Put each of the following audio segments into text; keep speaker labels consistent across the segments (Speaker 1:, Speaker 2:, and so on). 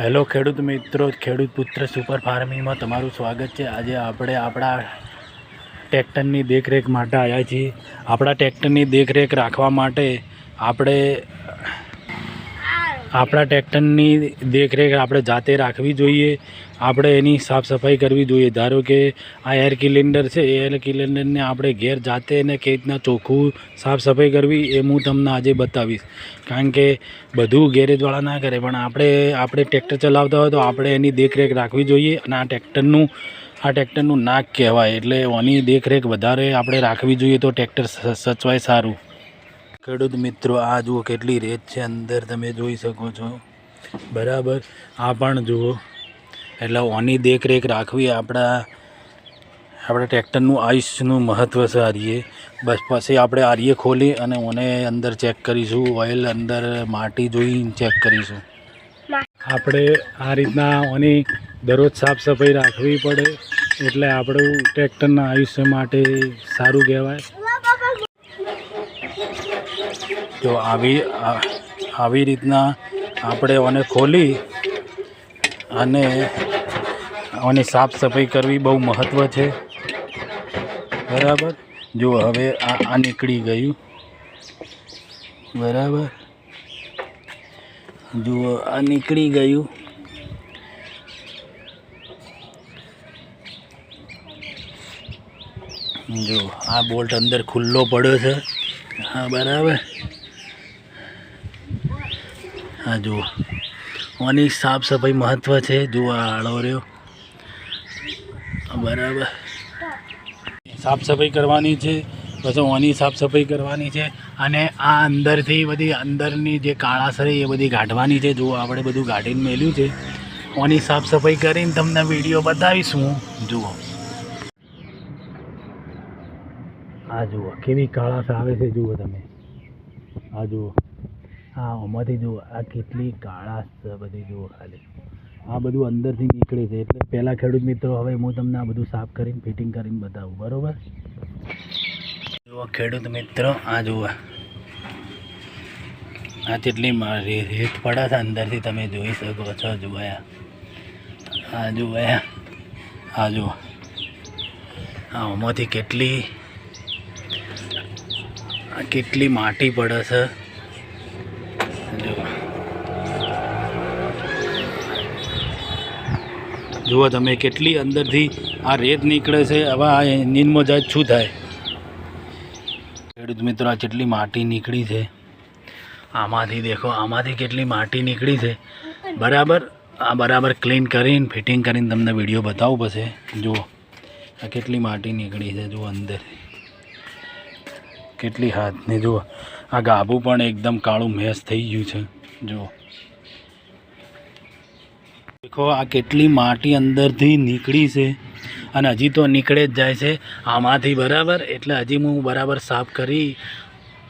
Speaker 1: Hello ખેડૂત મિત્રો, ખેડૂત પુત્ર સુપર ફાર્મિંગમાં તમારું સ્વાગત છે. આજે આપણે આપણા ટ્રેક્ટરની દેખરેખ માટે આવ્યા છીએ. આપણા ટ્રેક્ટરની દેખરેખ રાખવા માટે આપણે આપણા ટ્રેક્ટરની દેખરેખ આપણે જાતે રાખવી જોઈએ. આપણે એની સાફ સફાઈ કરવી જોઈએ. ધારો કે આ એર કિલિન્ડર છે, એ એર કિલિન્ડરને આપણે ઘેર જાતે એને કઈ રીતના ચોખ્ખું સાફ સફાઈ કરવી એ હું તમને આજે બતાવીશ. કારણ કે બધું ગેરેજવાળા ના કરે, પણ આપણે આપણે ટ્રેક્ટર ચલાવતા હોય તો આપણે એની દેખરેખ રાખવી જોઈએ અને આ ટ્રેક્ટરનું આ ટ્રેક્ટરનું નાક કહેવાય. એટલે એની દેખરેખ વધારે આપણે રાખવી જોઈએ તો ટ્રેક્ટર સચવાય સારું. ખેડૂત મિત્રો, આ જુઓ કેટલી રેત છે અંદર, તમે જોઈ શકો છો. બરાબર? આ પણ જુઓ. એટલે ઓની દેખરેખ રાખવી આપણા, આપણે ટ્રેક્ટરનું આયુષ્યનું મહત્ત્વ છે આરીએ બસ પછી આપણે આરીએ ખોલી અને ઓને અંદર ચેક કરીશું ઓઇલ અંદર માટી જોઈને ચેક કરીશું. આપણે આ રીતના ઓની દરરોજ સાફ સફાઈ રાખવી પડે, એટલે આપણું ટ્રેક્ટરના આયુષ્ય માટે સારું કહેવાય. જો આવી આવી રીતના આપણે ઓને ખોલી અને ઓની સાફ સફાઈ કરવી બહુ મહત્ત્વ છે. બરાબર? જો હવે આ આ નીકળી ગયું. બરાબર? જુઓ આ નીકળી ગયું. જો આ બોલ્ટ અંદર ખુલ્લો પડ્યો છે. હા, બરાબર? હા, જુઓ. આની સાફ સફાઈ મહત્ત્વ છે. જુઓ આ આળો રહ્યો બરાબર. સાફ સફાઈ કરવાની છે. પછી ઓની સાફ સફાઈ કરવાની છે. અને આ અંદરથી બધી અંદરની જે કાળાસર એ બધી કાઢવાની છે. જુઓ, આપણે બધું કાઢીને મેલ્યું છે. ઓની સાફ સફાઈ કરીને તમને વીડિયો બતાવીશું. જુઓ. આ જુઓ, કેવી કાળાશ આવે છે. જુઓ તમે. આ જુઓ. હા, આમાંથી જુઓ, આ કેટલી કાળાશ છે બધી જુઓ ખાલી. આ બધું અંદરથી નીકળે છે. એટલે પહેલાં ખેડૂત મિત્રો, હવે હું તમને આ બધું સાફ કરીને ફિટિંગ કરીને બતાવું. બરોબર? જુઓ ખેડૂત મિત્રો, આ જુઓ. આ કેટલી રેત પડે છે અંદરથી, તમે જોઈ શકો છો, જુઓ આ. જુઓ આ. જુઓ. આ આમાંથી કેટલી કેટલી માટી પડે છે. જુઓ તમે, કેટલી અંદરથી આ રેત નીકળે છે હવે આ એન્જિનમાં જાય, શું થાય? ખેડૂત મિત્રો, આ કેટલી માટી નીકળી છે? આમાંથી દેખો, આમાંથી કેટલી માટી નીકળી છે? બરાબર, આ બરાબર ક્લીન કરીને ફિટિંગ કરીને તમને વીડિયો બતાવવું પડશે જુઓ, આ કેટલી માટી નીકળી છે, જુઓ અંદર. કેટલી હાથની, જુઓ. આ ગાભું પણ એકદમ કાળું મેસ થઈ ગયું છે. જુઓ. દેખો, આ કેટલી માટી અંદરથી નીકળી છે અને હજી તો નીકળે જ જાય છે આમાંથી બરાબર. એટલે હજી હું બરાબર સાફ કરી,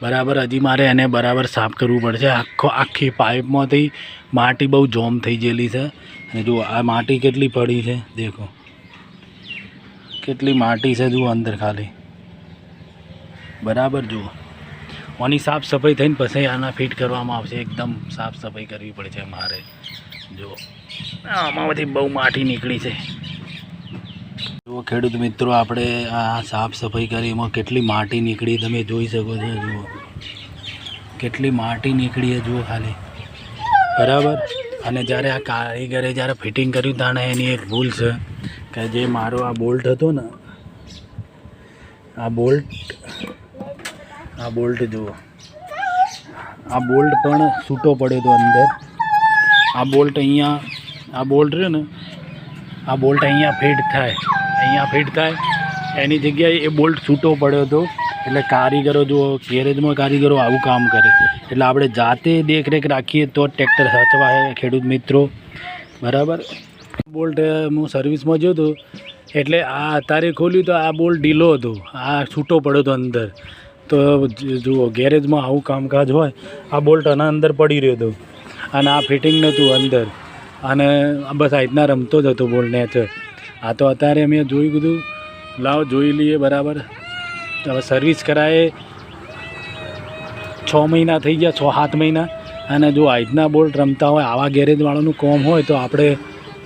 Speaker 1: બરાબર હજી મારે એને બરાબર સાફ કરવું પડશે. આખો, આખી પાઇપમાંથી માટી બહુ જોમ થઈ ગયેલી છે. અને જુઓ, આ માટી કેટલી પડી છે, દેખો. કેટલી માટી છે, જુઓ અંદર ખાલી. બરાબર, જુઓ. આની સાફ સફાઈ થઈને પછી આના ફિટ કરવામાં આવશે. એકદમ સાફ સફાઈ કરવી પડશે મારે. જુઓ. આમાંથી બહુ માટી નીકળી છે. જુઓ ખેડૂત મિત્રો, આપણે આ સાફ સફાઈ કરી, એમાં કેટલી માટી નીકળી, તમે જોઈ શકો છો, જુઓ. કેટલી માટી નીકળી એ જુઓ ખાલી. બરાબર? અને જ્યારે આ કારીગરે જ્યારે ફિટિંગ કર્યું તાણે એની એક ભૂલ છે કે જે મારો આ બોલ્ટ હતો ને, આ બોલ્ટ આ બોલ્ટ જુઓ. આ બોલ્ટ પણ છૂટો પડ્યો હતો અંદર. આ બોલ્ટ અહીંયા આ બોલ્ટ રહ્યો ને, આ બોલ્ટ અહીંયા ફિટ થાય. અહીંયા ફિટ થાય. એની જગ્યાએ એ બોલ્ટ છૂટો પડ્યો હતો. એટલે કારીગરો જો ગેરેજમાં કારીગરો આવું કામ કરે. એટલે આપણે જાતે દેખરેખ રાખીએ તો ટ્રેક્ટર સાચવાય ખેડૂત મિત્રો. બરાબર? બોલ્ટ હું સર્વિસમાં જોયો હતો. એટલે આ અત્યારે ખોલ્યું તો આ બોલ્ટ ઢીલો હતો. આ છૂટો પડ્યો હતો અંદર. તો જુઓ, ગેરેજમાં આવું કામકાજ હોય, આ બોલ્ટ આના અંદર પડી રહ્યો હતો. અને આ ફિટિંગ નહોતું અંદર. અને બસ આ રીતના રમતો જ હતો બોલ નેચ આ તો અત્યારે મેં જોયું કીધું લાવ જોઈ લઈએ બરાબર. હવે સર્વિસ કરાયે. છ મહિના થઈ ગયા, છ સાત મહિના. અને જો આજના બોલ્ટ રમતા હોય, આવા ગેરેજવાળાનું કોમ હોય, તો આપણે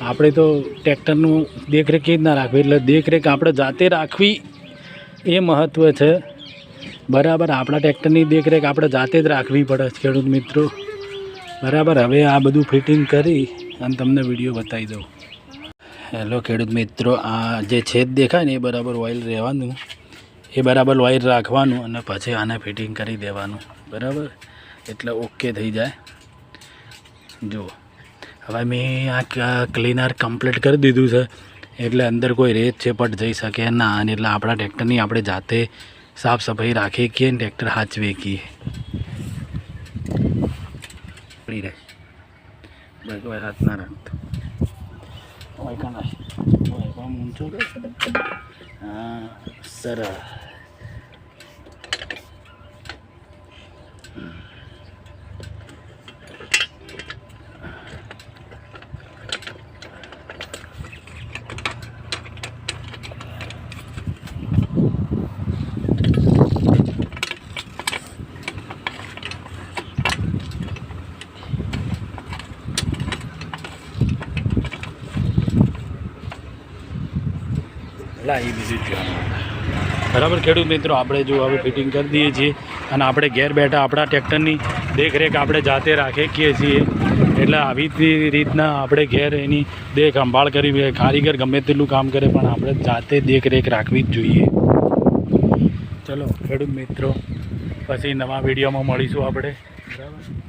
Speaker 1: આપણે તો ટ્રેક્ટરનું દેખરેખ કેવી રીતના રાખવી. એટલે દેખરેખ આપણે જાતે રાખવી એ મહત્ત્વ છે. બરાબર, આપણા ટ્રેક્ટરની દેખરેખ આપણે જાતે જ રાખવી પડે, ખેડૂત મિત્રો. બરાબર, હવે આ બધું ફિટિંગ કરી અને તમને વીડિયો બતાવી દઉં. હેલો ખેડૂત મિત્રો, આ જે છેદ દેખાય ને એ બરાબર ઓઇલ રહેવાનું. એ બરાબર ઓઇલ રાખવાનું અને પછી આને ફિટિંગ કરી દેવાનું. બરાબર? એટલે ઓકે થઈ જાય. જુઓ. હવે મેં આ ક્લીનર કમ્પ્લીટ કરી દીધું છે. એટલે અંદર કોઈ રેત છે પટ જઈ શકે ના અને એટલે આપણા ટ્રેક્ટરની આપણે જાતે સાફ સફાઈ રાખીએ કે ટ્રેક્ટર હાચવીએ કીએ પડી રહે. કોઈ હાથ ના રાખતો ઓય કાના ઓય કામ ઊંચો કર હા સરસ લા એ બીજું બરાબર, ખેડૂત મિત્રો, આપણે જો હવે ફિટિંગ કરી દઈએ છીએ અને આપણે ઘેર બેઠા આપણા ટ્રેક્ટરની દેખરેખ આપણે જાતે રાખીએ છીએ. એટલે આવી રીતના આપણે ઘેર એની દેખ સંભાળ કરી કારીગર ગમે તેટલું કામ કરે પણ આપણે જાતે દેખરેખ રાખવી જ જોઈએ. ચલો, ખેડૂત મિત્રો, પછી નવા વિડીયોમાં મળીશું આપણે. બરાબર?